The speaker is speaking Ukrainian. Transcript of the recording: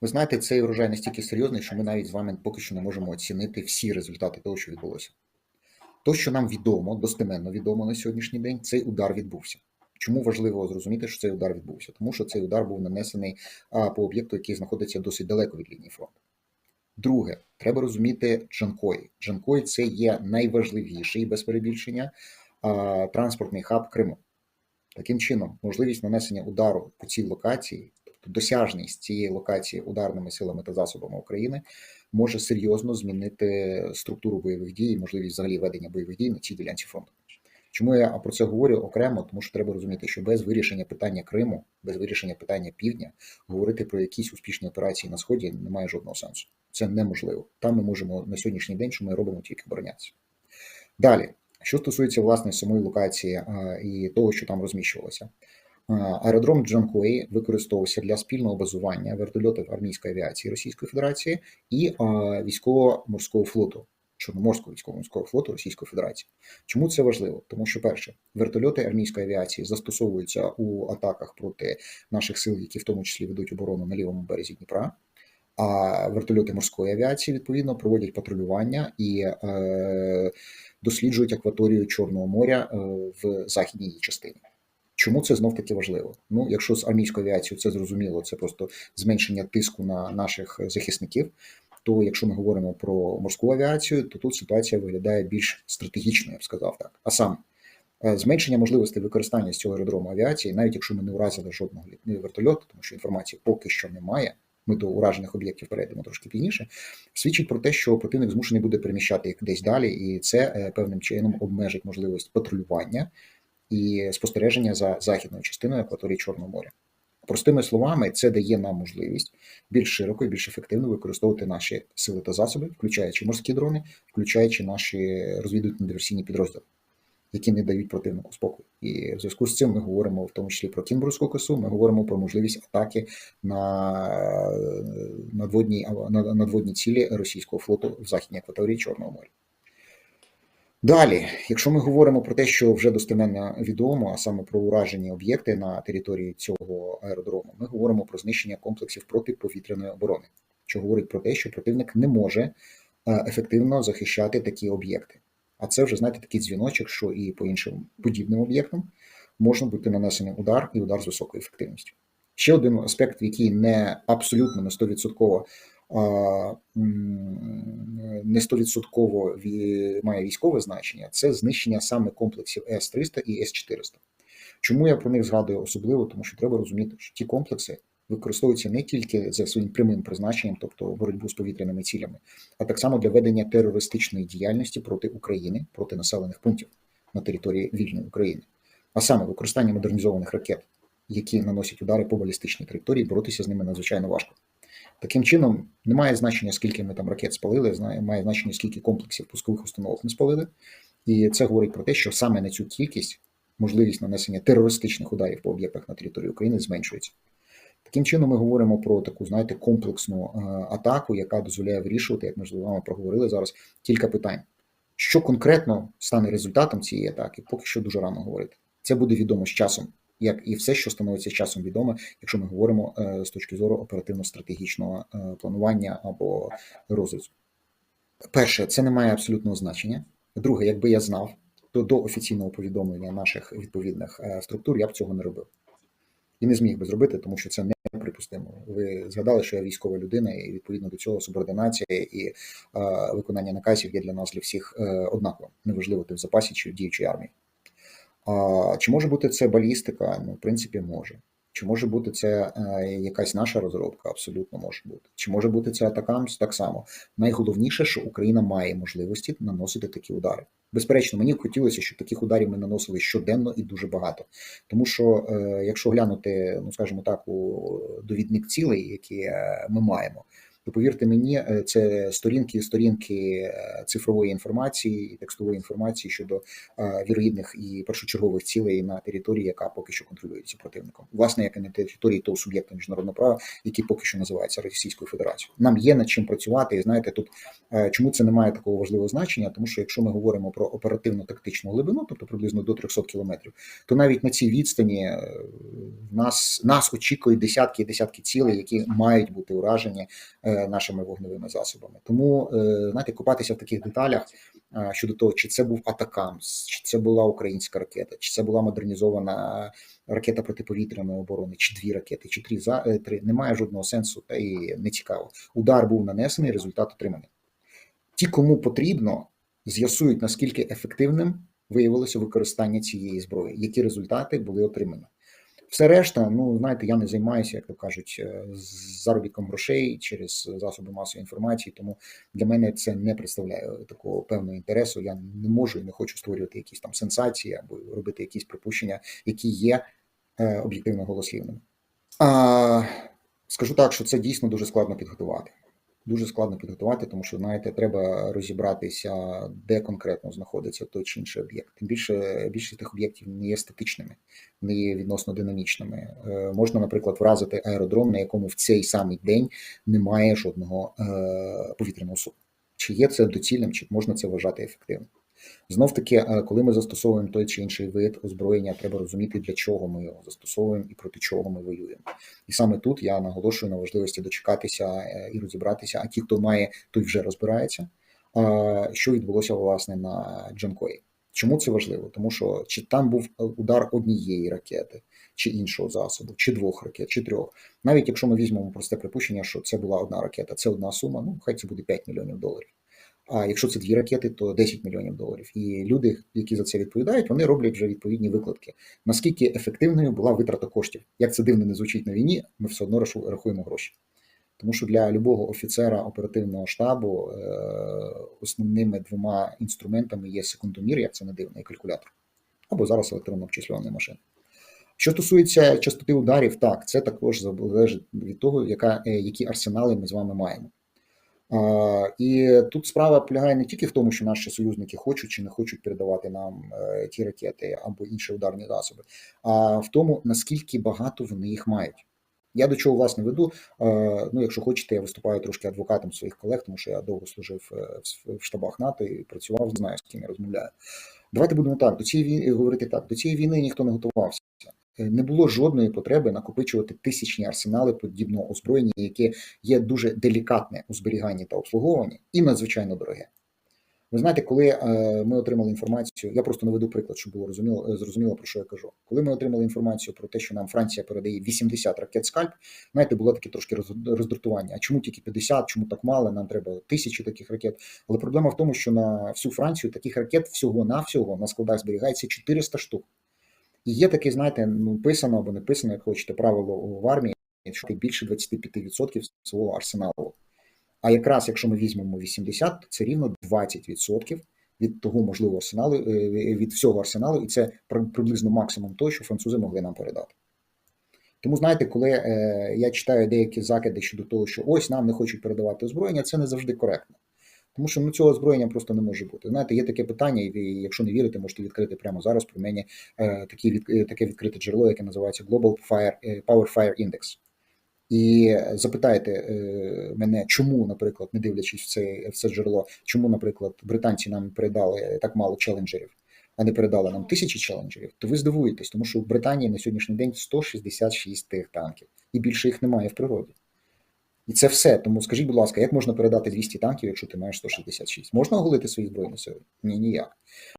Ви знаєте, цей урожай настільки серйозний, що ми навіть з вами поки що не можемо оцінити всі результати того, що відбулося. То, що нам відомо, достеменно відомо на сьогоднішній день, цей удар відбувся. Чому важливо зрозуміти, що цей удар відбувся? Тому що цей удар був нанесений по об'єкту, який знаходиться досить далеко від лінії фронту. Друге, треба розуміти Джанкої. Джанкої це є найважливіший без перебільшення транспортний хаб Криму. Таким чином, можливість нанесення удару по цій локації, тобто досяжність цієї локації ударними силами та засобами України, може серйозно змінити структуру бойових дій, і можливість взагалі ведення бойових дій на цій ділянці фронту. Чому я про це говорю окремо? Тому що треба розуміти, що без вирішення питання Криму, без вирішення питання Півдня, говорити про якісь успішні операції на сході немає жодного сенсу. Це неможливо. Там ми можемо на сьогоднішній день, що ми робимо тільки оборонятися. Далі, що стосується власне самої локації і того, що там розміщувалося. Аеродром Джанкої використовувався для спільного базування вертольотів армійської авіації Російської Федерації і військово-морського флоту, Чорноморського військово-морського флоту Російської Федерації. Чому це важливо? Тому що, перше, вертольоти армійської авіації застосовуються у атаках проти наших сил, які в тому числі ведуть оборону на лівому березі Дніпра. А вертольоти морської авіації відповідно проводять патрулювання і е, досліджують акваторію Чорного моря е, в західній її частині. Чому це знов таки важливо? Ну, якщо з армійською авіацією це зрозуміло, це просто зменшення тиску на наших захисників. То якщо ми говоримо про морську авіацію, то тут ситуація виглядає більш стратегічно, я б сказав так. А саме зменшення можливостей використання з цього аеродрому авіації, навіть якщо ми не уразили жодного вертольоту, тому що інформації поки що немає. Ми до уражених об'єктів перейдемо трошки пізніше, свідчить про те, що противник змушений буде переміщати їх десь далі, і це певним чином обмежить можливість патрулювання і спостереження за західною частиною акваторії Чорного моря. Простими словами, це дає нам можливість більш широко і більш ефективно використовувати наші сили та засоби, включаючи морські дрони, включаючи наші розвідувально-диверсійні підрозділи, які не дають противнику спокою. І в зв'язку з цим ми говоримо в тому числі про Кінбурзьку косу. Ми говоримо про можливість атаки на надводні на надводні цілі російського флоту в західній акваторії Чорного моря. Далі, якщо ми говоримо про те, що вже достеменно відомо, а саме про уражені об'єкти на території цього аеродрому, ми говоримо про знищення комплексів протиповітряної оборони, що говорить про те, що противник не може ефективно захищати такі об'єкти. А це вже знаєте такий дзвіночок, що і по іншим подібним об'єктам можна бути нанесений удар і удар з високою ефективністю. Ще один аспект, який не абсолютно не 100% не 100% має військове значення, це знищення саме комплексів С-300 і С-400. Чому я про них згадую особливо? Тому що треба розуміти, що ті комплекси використовуються не тільки за своїм прямим призначенням, тобто боротьбу з повітряними цілями, а так само для ведення терористичної діяльності проти України, проти населених пунктів на території вільної України, а саме використання модернізованих ракет, які наносять удари по балістичній траєкторії, боротися з ними надзвичайно важко. Таким чином, немає значення, скільки ми там ракет спалили, має значення, скільки комплексів пускових установок ми спалили. І це говорить про те, що саме на цю кількість можливість нанесення терористичних ударів по об'єктах на території України зменшується. Таким чином, ми говоримо про таку, знаєте, комплексну атаку, яка дозволяє вирішувати, як ми з вами проговорили зараз, кілька питань. Що конкретно стане результатом цієї атаки, поки що дуже рано говорити. Це буде відомо з часом як і все, що становиться часом відоме, якщо ми говоримо е, з точки зору оперативно-стратегічного е, планування або розвитку. Перше, це не має абсолютного значення. Друге, якби я знав, то до офіційного повідомлення наших відповідних е, структур я б цього не робив. І не зміг би зробити, тому що це неприпустимо. Ви згадали, що я військова людина, і відповідно до цього субординація і виконання наказів є для нас для всіх однаково. Неважливо, ти в запасі чи в діючій армії. А, Чи може бути це балістика? Ну, в принципі, може. Чи може бути це е, якась наша розробка? Абсолютно може бути. Чи може бути це атакамс? Так само. Найголовніше, що Україна має можливості наносити такі удари. Безперечно, мені б хотілося, щоб таких ударів ми наносили щоденно і дуже багато. Тому що, е, якщо глянути, ну скажімо так, у довідник цілей, які е, ми маємо, то повірте мені, е, це сторінки, сторінки е, цифрової інформації і текстової інформації щодо е, вірогідних і першочергових цілей на території, яка поки що контролюється противником, власне, як і на території того суб'єкта міжнародного права, який поки що називається Російською Федерацією. Нам є над чим працювати, і знаєте, тут чому це не має такого важливого значення, тому що якщо ми говоримо про оперативно-тактичну глибину, тобто приблизно до 300 кілометрів, то навіть на цій відстані нас нас очікують десятки і десятки цілей, які мають бути уражені нашими вогневими засобами. Тому е, знаєте, купатися в таких деталях щодо того, чи це був Атакамс, чи це була українська ракета, чи це була модернізована ракета протиповітряної оборони, чи дві ракети, чи три за е, три, немає жодного сенсу та і не цікаво. Удар був нанесений, результат отриманий. Ті, кому потрібно, з'ясують наскільки ефективним виявилося використання цієї зброї, які результати були отримані. Все решта, ну знаєте, я не займаюся, як то кажуть, е, заробітком грошей через засоби масової інформації. Тому для мене це не представляє такого певного інтересу. Я не можу і не хочу створювати якісь там сенсації або робити якісь припущення, які є е, об'єктивно голослівними. А, скажу так, що це дійсно дуже складно підготувати. Дуже складно підготувати, тому що знаєте, треба розібратися, де конкретно знаходиться той чи інший об'єкт. Тим більше більшість тих об'єктів не є статичними, не є відносно динамічними. Е, можна, наприклад, вразити аеродром, на якому в цей самий день немає жодного е, повітряного судна. Чи є це доцільним, чи можна це вважати ефективним? Знов таки, е, коли ми застосовуємо той чи інший вид озброєння, треба розуміти, для чого ми його застосовуємо і проти чого ми воюємо. І саме тут я наголошую на важливості дочекатися е, і розібратися. А ті, хто має, той вже розбирається. е, Що відбулося власне на Джанкої? Чому це важливо? Тому що чи там був удар однієї ракети, чи іншого засобу, чи двох ракет, чи трьох. Навіть якщо ми візьмемо просте припущення, що це була одна ракета, це одна сума, ну хай це буде 5 мільйонів доларів. А якщо це дві ракети, то 10 мільйонів доларів. І люди, які за це відповідають, вони роблять вже відповідні викладки. Наскільки ефективною була витрата коштів? Як це дивно не звучить на війні, ми все одно рахуємо гроші. Тому що для любого офіцера оперативного штабу е, основними двома інструментами є секундомір, як це не дивно, і калькулятор, або зараз електронно обчислювальна машина. Що стосується частоти ударів, так це також залежить від того, яка, е, які арсенали ми з вами маємо. І тут справа полягає не тільки в тому, що наші союзники хочуть чи не хочуть передавати нам е, ті ракети або інші ударні засоби, а в тому, наскільки багато вони їх мають. Я до чого власне веду. Ну, якщо хочете, я виступаю трошки адвокатом своїх колег, тому що я довго служив е, в штабах НАТО і працював, знаю, з ким я розмовляю. Давайте будемо так. До цієї війни говорити так. До цієї війни ніхто не готувався. Е, не було жодної потреби накопичувати тисячні арсенали подібного озброєння, яке є дуже делікатне у зберіганні та обслуговуванні, і надзвичайно дороге. Ви знаєте, коли е, ми отримали інформацію, я просто наведу приклад, щоб було розуміло, зрозуміло, про що я кажу. Коли ми отримали інформацію про те, що нам Франція передає 80 ракет скальп, знаєте, було таке трошки роздратування. А чому тільки 50, чому так мало? Нам треба тисячі таких ракет. Але проблема в тому, що на всю Францію таких ракет всього на всього на складах зберігається 400 штук. Є таке, знаєте, ну або не писано, як хочете, правило в армії, що більше 25% свого арсеналу. А якраз якщо ми візьмемо 80, то це рівно 20% від того можливого арсеналу, е, від всього арсеналу, і це приблизно максимум того, що французи могли нам передати. Тому, знаєте, коли е, я читаю деякі закиди щодо того, що ось нам не хочуть передавати озброєння, це не завжди коректно. Тому що ну, цього озброєння просто не може бути. Знаєте, є таке питання, і якщо не вірите, можете відкрити прямо зараз при мені е, такі від, е, таке відкрите джерело, яке називається Global Fire, е, Power Fire Index. І запитайте мене, чому, наприклад, не дивлячись в це в це джерело, чому, наприклад, британці нам передали так мало челенджерів, а не передали нам тисячі челенджерів, то ви здивуєтесь, тому що в Британії на сьогоднішній день 166 тих танків, і більше їх немає в природі. І це все. Тому скажіть, будь ласка, як можна передати 200 танків, якщо ти маєш 166? Можна оголити свої збройні сили? Ні, ніяк.